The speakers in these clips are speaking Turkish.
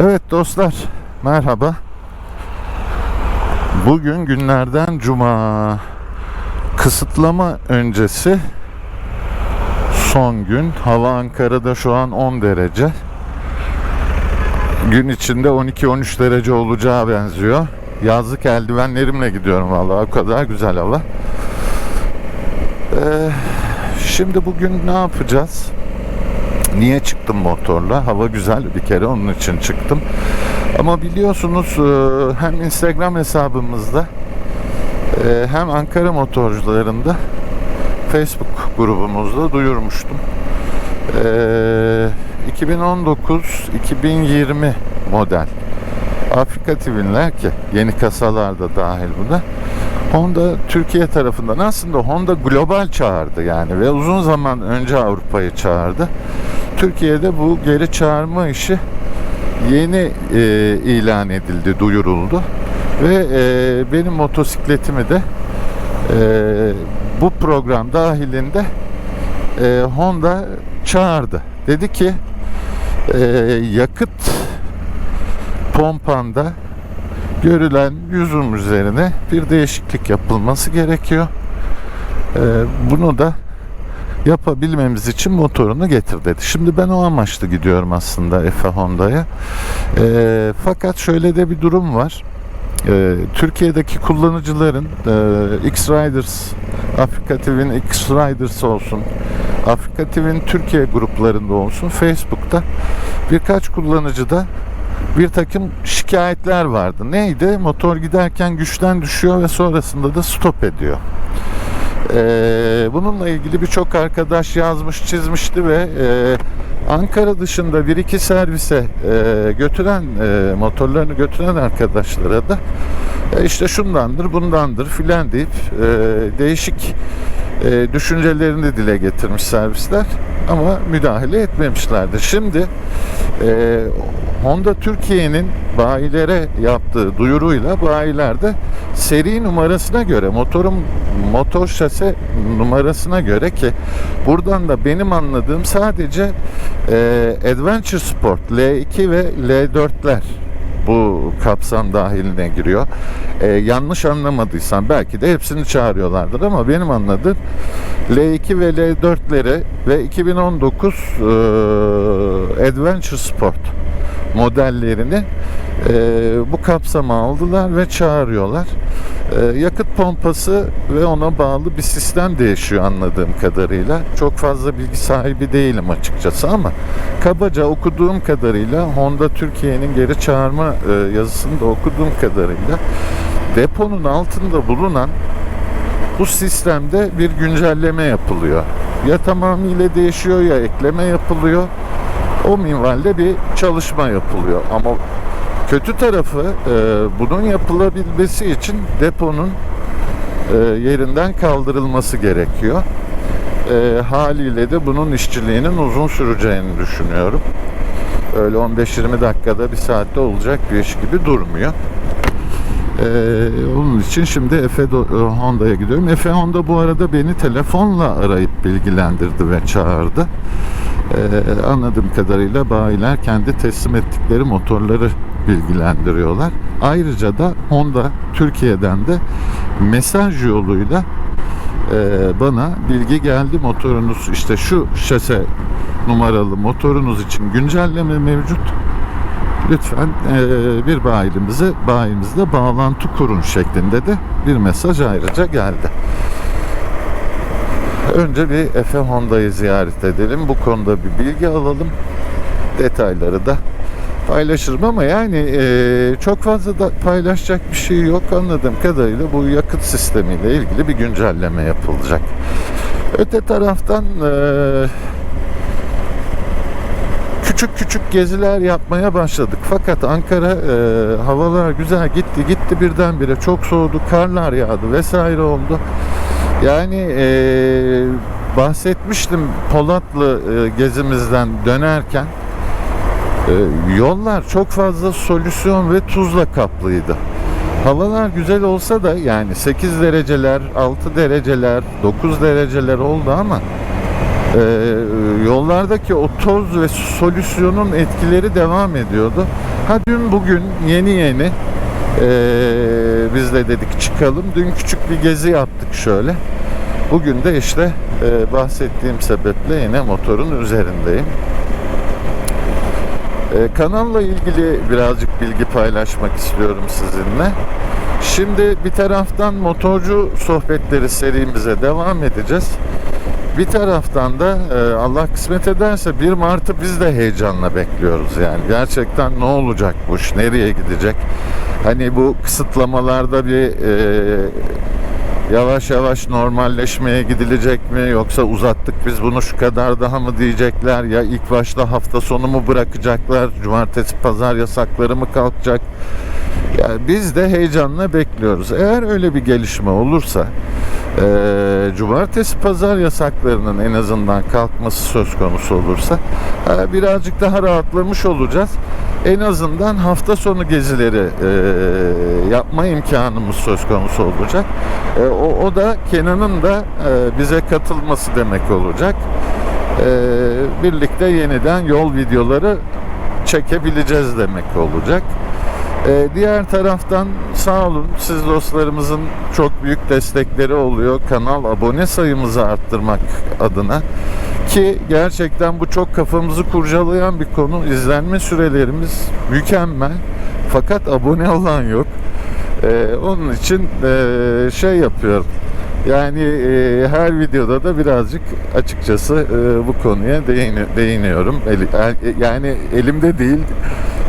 Evet dostlar, merhaba. Bugün günlerden cuma. Kısıtlama öncesi son gün. Hava Ankara'da şu an 10 derece. Gün içinde 12-13 derece olacağı benziyor. Yazlık eldivenlerimle gidiyorum vallahi o kadar güzel hava. Ee, şimdi bugün ne yapacağız? Niye çıktım motorla? Hava güzel bir kere onun için çıktım. Ama biliyorsunuz e, hem Instagram hesabımızda e, hem Ankara motorcularında Facebook grubumuzda duyurmuştum. E, 2019-2020 model Afrika TV'ler ki yeni kasalar da dahil buna. Honda Türkiye tarafından aslında Honda global çağırdı yani ve uzun zaman önce Avrupa'yı çağırdı. Türkiye'de bu geri çağırma işi yeni e, ilan edildi, duyuruldu ve e, benim motosikletimi de e, bu program dahilinde e, Honda çağırdı. Dedi ki e, yakıt pompanda görülen yüzüm üzerine bir değişiklik yapılması gerekiyor. Ee, bunu da yapabilmemiz için motorunu getir dedi. Şimdi ben o amaçlı gidiyorum aslında Efe Honda'ya. Ee, fakat şöyle de bir durum var. Ee, Türkiye'deki kullanıcıların e, X-Riders, Afrika TV'nin X-Riders olsun, Afrika TV'nin Türkiye gruplarında olsun, Facebook'ta birkaç kullanıcı da bir takım şikayetler vardı. Neydi? Motor giderken güçten düşüyor ve sonrasında da stop ediyor. Ee, bununla ilgili birçok arkadaş yazmış, çizmişti ve e, Ankara dışında bir iki servise e, götüren e, motorlarını götüren arkadaşlara da e, işte şundandır, bundandır filan deyip e, değişik e, düşüncelerini dile getirmiş servisler ama müdahale etmemişlerdi. Şimdi e, Honda Türkiye'nin bayilere yaptığı duyuruyla bayiler de seri numarasına göre motorun motor şase numarasına göre ki buradan da benim anladığım sadece e, Adventure Sport L2 ve L4'ler bu kapsam dahiline giriyor. Ee, yanlış anlamadıysam belki de hepsini çağırıyorlardır ama benim anladığım L2 ve L4'leri ve 2019 e, Adventure Sport modellerini e, bu kapsama aldılar ve çağırıyorlar. E, yakıt pompası ve ona bağlı bir sistem değişiyor anladığım kadarıyla. Çok fazla bilgi sahibi değilim açıkçası ama kabaca okuduğum kadarıyla Honda Türkiye'nin geri çağırma e, yazısında okuduğum kadarıyla deponun altında bulunan bu sistemde bir güncelleme yapılıyor. Ya tamamıyla değişiyor ya ekleme yapılıyor. O minvalde bir çalışma yapılıyor. Ama kötü tarafı e, bunun yapılabilmesi için deponun e, yerinden kaldırılması gerekiyor. E, haliyle de bunun işçiliğinin uzun süreceğini düşünüyorum. Öyle 15-20 dakikada bir saatte olacak bir iş gibi durmuyor. Ee, onun için şimdi Efe Do- Honda'ya gidiyorum. Efe Honda bu arada beni telefonla arayıp bilgilendirdi ve çağırdı. Ee, anladığım kadarıyla bayiler kendi teslim ettikleri motorları bilgilendiriyorlar. Ayrıca da Honda Türkiye'den de mesaj yoluyla e, bana bilgi geldi motorunuz işte şu şase numaralı motorunuz için güncelleme mevcut lütfen e, bir bayimize bayimizle bağlantı kurun şeklinde de bir mesaj ayrıca geldi. Önce bir Efe Honda'yı ziyaret edelim. Bu konuda bir bilgi alalım. Detayları da paylaşırım ama yani e, çok fazla da paylaşacak bir şey yok anladığım kadarıyla bu yakıt sistemiyle ilgili bir güncelleme yapılacak. Öte taraftan e, küçük küçük geziler yapmaya başladık. Fakat Ankara e, havalar güzel gitti gitti birdenbire çok soğudu, karlar yağdı vesaire oldu. Yani e, bahsetmiştim Polatlı e, gezimizden dönerken e, yollar çok fazla solüsyon ve tuzla kaplıydı. Havalar güzel olsa da yani 8 dereceler, 6 dereceler, 9 dereceler oldu ama e, yollardaki o toz ve solüsyonun etkileri devam ediyordu. Ha dün bugün yeni yeni ee, biz de dedik çıkalım. Dün küçük bir gezi yaptık şöyle. Bugün de işte e, bahsettiğim sebeple yine motorun üzerindeyim. E, kanalla ilgili birazcık bilgi paylaşmak istiyorum sizinle. Şimdi bir taraftan motorcu sohbetleri serimize devam edeceğiz. Bir taraftan da e, Allah kısmet ederse 1 Mart'ı biz de heyecanla bekliyoruz yani. Gerçekten ne olacak bu iş, nereye gidecek? Hani bu kısıtlamalarda bir e, yavaş yavaş normalleşmeye gidilecek mi? Yoksa uzattık biz bunu şu kadar daha mı diyecekler? Ya ilk başta hafta sonu mu bırakacaklar? Cumartesi pazar yasakları mı kalkacak yani biz de heyecanla bekliyoruz eğer öyle bir gelişme olursa eee, cumartesi pazar yasaklarının en azından kalkması söz konusu olursa e, birazcık daha rahatlamış olacağız en azından hafta sonu gezileri eee, yapma imkanımız söz konusu olacak e, o, o da Kenan'ın da e, bize katılması demek olacak. E, birlikte yeniden yol videoları çekebileceğiz demek olacak. E, diğer taraftan sağ olun siz dostlarımızın çok büyük destekleri oluyor kanal abone sayımızı arttırmak adına ki gerçekten bu çok kafamızı kurcalayan bir konu izlenme sürelerimiz mükemmel fakat abone olan yok. Ee, onun için e, şey yapıyorum. Yani e, her videoda da birazcık açıkçası e, bu konuya değini, değiniyorum. Eli- el- yani elimde değil.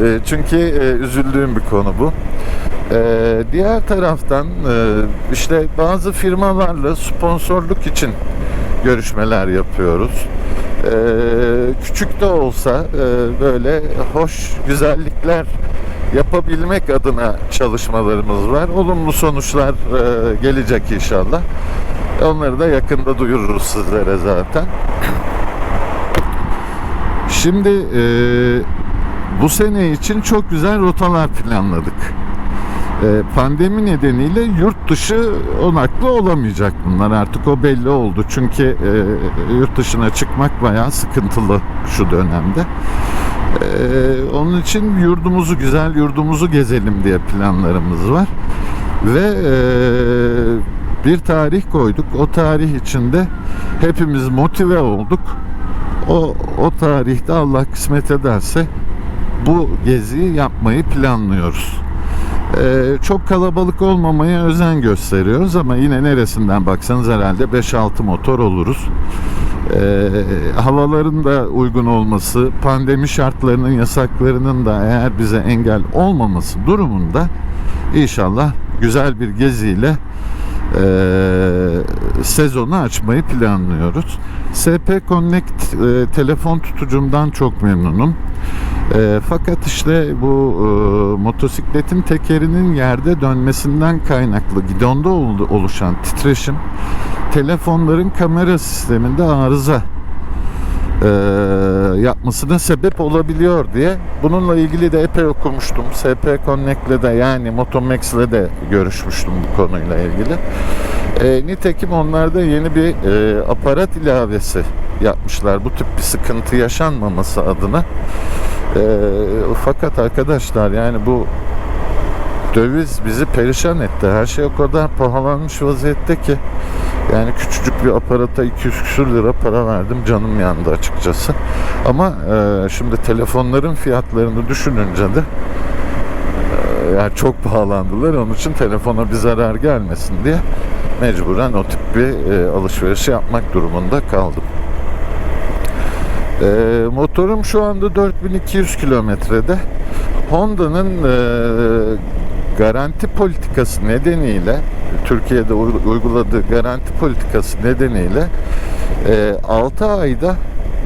E, çünkü e, üzüldüğüm bir konu bu. E, diğer taraftan e, işte bazı firmalarla sponsorluk için görüşmeler yapıyoruz. E, küçük de olsa e, böyle hoş güzellikler yapabilmek adına çalışmalarımız var. Olumlu sonuçlar e, gelecek inşallah. Onları da yakında duyururuz sizlere zaten. Şimdi e, bu sene için çok güzel rotalar planladık. E, pandemi nedeniyle yurt dışı onaklı olamayacak bunlar artık o belli oldu. Çünkü e, yurt dışına çıkmak bayağı sıkıntılı şu dönemde. Ee, onun için yurdumuzu güzel yurdumuzu gezelim diye planlarımız var ve e, bir tarih koyduk o tarih içinde hepimiz motive olduk o o tarihte Allah kısmet ederse bu geziyi yapmayı planlıyoruz. Ee, çok kalabalık olmamaya özen gösteriyoruz ama yine neresinden baksanız herhalde 5-6 motor oluruz. Ee, havaların da uygun olması, pandemi şartlarının yasaklarının da eğer bize engel olmaması durumunda inşallah güzel bir geziyle e, sezonu açmayı planlıyoruz. SP Connect e, telefon tutucumdan çok memnunum. E, fakat işte bu e, motosikletin tekerinin yerde dönmesinden kaynaklı gidonda ol- oluşan titreşim telefonların kamera sisteminde arıza e, yapmasına sebep olabiliyor diye bununla ilgili de epey okumuştum. SP Connect'le de yani Motomax'le de görüşmüştüm bu konuyla ilgili. E, nitekim onlarda yeni bir e, aparat ilavesi yapmışlar. Bu tip bir sıkıntı yaşanmaması adına. E, fakat arkadaşlar yani bu döviz bizi perişan etti. Her şey o kadar pahalanmış vaziyette ki yani küçücük bir aparata 200 küsür lira para verdim. Canım yandı açıkçası. Ama e, şimdi telefonların fiyatlarını düşününce de e, yani çok pahalandılar. Onun için telefona bir zarar gelmesin diye mecburen o tip bir e, alışveriş yapmak durumunda kaldım. E, motorum şu anda 4200 kilometrede. Honda'nın e, garanti politikası nedeniyle Türkiye'de uy- uyguladığı garanti politikası nedeniyle e, 6 ayda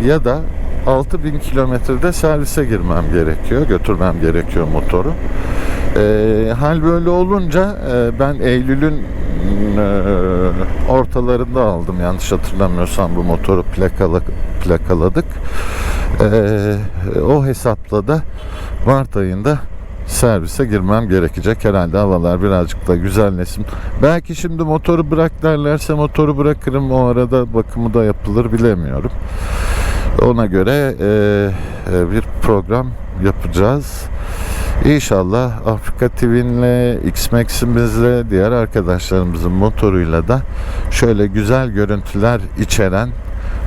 ya da 6000 kilometrede servise girmem gerekiyor, götürmem gerekiyor motoru. E, hal böyle olunca e, ben Eylül'ün e, ortalarında aldım yanlış hatırlamıyorsam bu motoru plakala, plakaladık. E, o hesapla da Mart ayında servise girmem gerekecek. Herhalde havalar birazcık da güzelleşsin. Belki şimdi motoru bırak derlerse motoru bırakırım. O arada bakımı da yapılır bilemiyorum. Ona göre e, e, bir program yapacağız. İnşallah Afrika TV'nle, X-Max'imizle, diğer arkadaşlarımızın motoruyla da şöyle güzel görüntüler içeren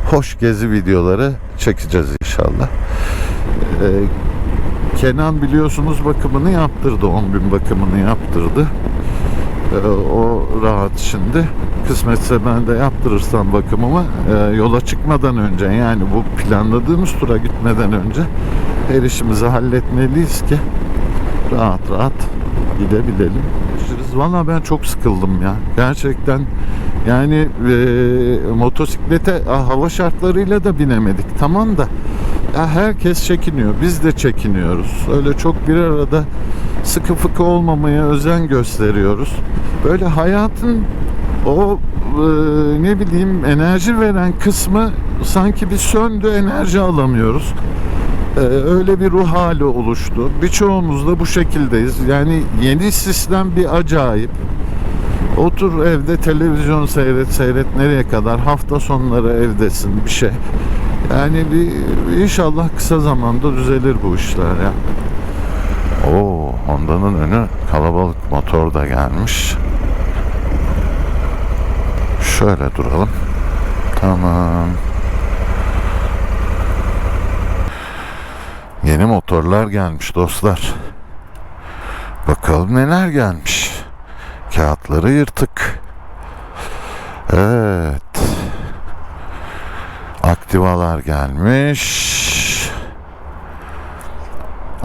hoş gezi videoları çekeceğiz inşallah. Ee, Kenan biliyorsunuz bakımını yaptırdı. 10 bin bakımını yaptırdı. Ee, o rahat şimdi. Kısmetse ben de yaptırırsam bakımımı e, yola çıkmadan önce yani bu planladığımız tura gitmeden önce her işimizi halletmeliyiz ki rahat rahat gidebilelim. Valla ben çok sıkıldım ya. Gerçekten yani e, motosiklete hava şartlarıyla da binemedik. Tamam da ya herkes çekiniyor. Biz de çekiniyoruz. Öyle çok bir arada sıkı fıkı olmamaya özen gösteriyoruz. Böyle hayatın o e, ne bileyim enerji veren kısmı sanki bir söndü enerji alamıyoruz. Ee, öyle bir ruh hali oluştu. Birçoğumuz da bu şekildeyiz. Yani yeni sistem bir acayip. Otur evde televizyon seyret seyret nereye kadar hafta sonları evdesin bir şey. Yani bir inşallah kısa zamanda düzelir bu işler ya. Oo, Honda'nın önü kalabalık motor da gelmiş. Şöyle duralım. Tamam. Yeni motorlar gelmiş dostlar. Bakalım neler gelmiş. Kağıtları yırtık. Evet. Aktivalar gelmiş.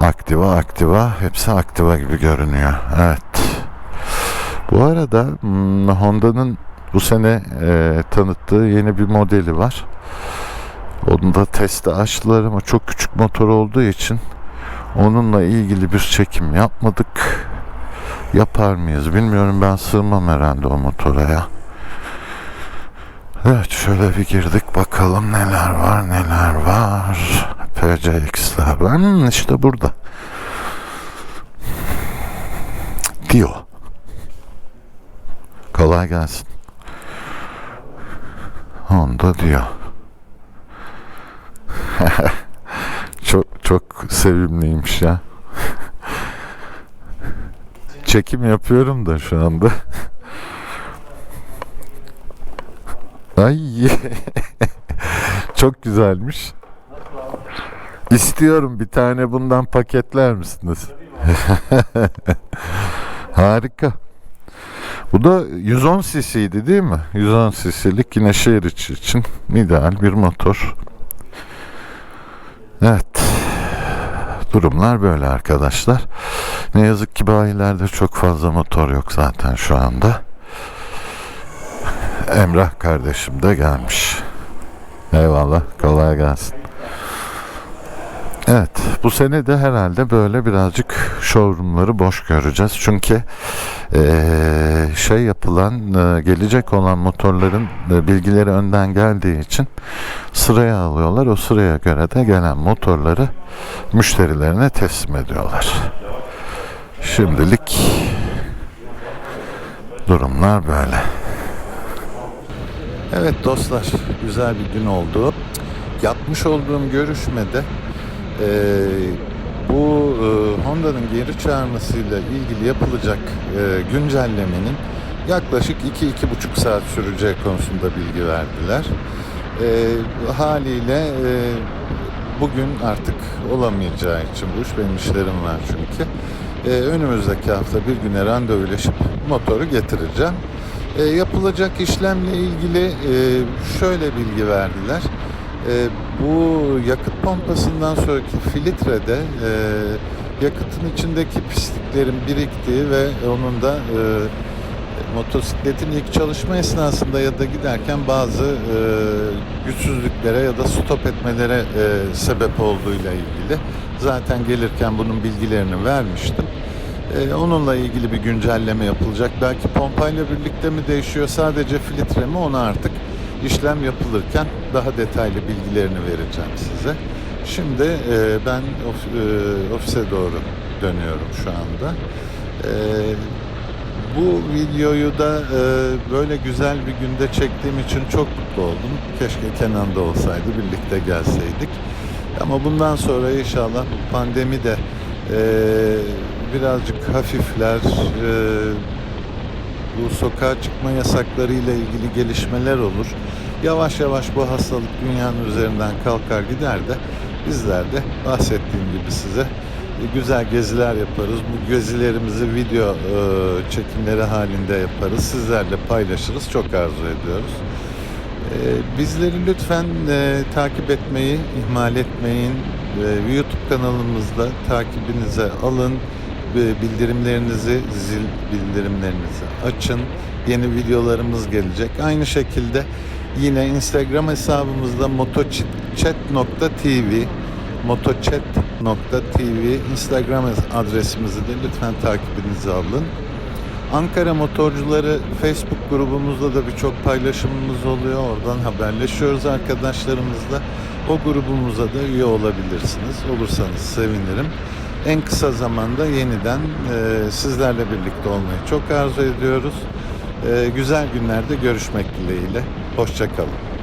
Aktiva aktiva hepsi aktiva gibi görünüyor. Evet. Bu arada hmm, Honda'nın bu sene e, tanıttığı yeni bir modeli var. Onu da testi açtılar ama çok küçük motor olduğu için onunla ilgili bir çekim yapmadık. Yapar mıyız bilmiyorum ben sığmam herhalde o motora ya. Evet şöyle bir girdik bakalım neler var neler var. PCX'ler var Hmm, işte burada. Dio. Kolay gelsin. Honda Dio. çok çok sevimliymiş ya. Çekim yapıyorum da şu anda. Ay çok güzelmiş. İstiyorum bir tane bundan paketler misiniz? Harika. Bu da 110 cc'ydi değil mi? 110 cc'lik yine şehir içi için ideal bir motor. Evet. Durumlar böyle arkadaşlar. Ne yazık ki bayilerde çok fazla motor yok zaten şu anda. Emrah kardeşim de gelmiş. Eyvallah. Kolay gelsin. Evet, bu sene de herhalde böyle birazcık showroomları boş göreceğiz. Çünkü eee, şey yapılan, eee, gelecek olan motorların e, bilgileri önden geldiği için sıraya alıyorlar. O sıraya göre de gelen motorları müşterilerine teslim ediyorlar. Şimdilik durumlar böyle. Evet dostlar, güzel bir gün oldu. Yapmış olduğum görüşmede eee, bu eee, Honda'nın geri çağırmasıyla ilgili yapılacak eee, güncellemenin yaklaşık 2-2,5 saat süreceği konusunda bilgi verdiler. Eee, haliyle eee, bugün artık olamayacağı için bu iş benim işlerim var çünkü. Eee, önümüzdeki hafta bir güne randevuleşip motoru getireceğim. E, yapılacak işlemle ilgili e, şöyle bilgi verdiler. E, bu yakıt pompasından sonraki filtrede e, yakıtın içindeki pisliklerin biriktiği ve onun da e, motosikletin ilk çalışma esnasında ya da giderken bazı e, güçsüzlüklere ya da stop etmelere e, sebep olduğuyla ilgili. Zaten gelirken bunun bilgilerini vermiştim. Ee, onunla ilgili bir güncelleme yapılacak. Belki pompayla birlikte mi değişiyor sadece filtre mi onu artık işlem yapılırken daha detaylı bilgilerini vereceğim size. Şimdi e, ben of- e, ofise doğru dönüyorum şu anda. Ee, bu videoyu da e, böyle güzel bir günde çektiğim için çok mutlu oldum. Keşke Kenan da olsaydı, birlikte gelseydik. Ama bundan sonra inşallah pandemi de e, birazcık hafifler, e, bu sokağa çıkma yasakları ile ilgili gelişmeler olur. Yavaş yavaş bu hastalık dünyanın üzerinden kalkar gider de bizler de bahsettiğim gibi size e, güzel geziler yaparız. Bu gezilerimizi video e, çekimleri halinde yaparız. Sizlerle paylaşırız. Çok arzu ediyoruz. E, bizleri lütfen takip etmeyi ihmal etmeyin. YouTube kanalımızda takibinize alın. Bildirimlerinizi, zil bildirimlerinizi açın. Yeni videolarımız gelecek. Aynı şekilde yine Instagram hesabımızda motochat.tv motochat.tv Instagram adresimizi de lütfen takibinizi alın. Ankara Motorcuları Facebook grubumuzda da birçok paylaşımımız oluyor. Oradan haberleşiyoruz arkadaşlarımızla. O grubumuza da üye olabilirsiniz. Olursanız sevinirim. En kısa zamanda yeniden e, sizlerle birlikte olmayı çok arzu ediyoruz. E, güzel günlerde görüşmek dileğiyle. Hoşçakalın.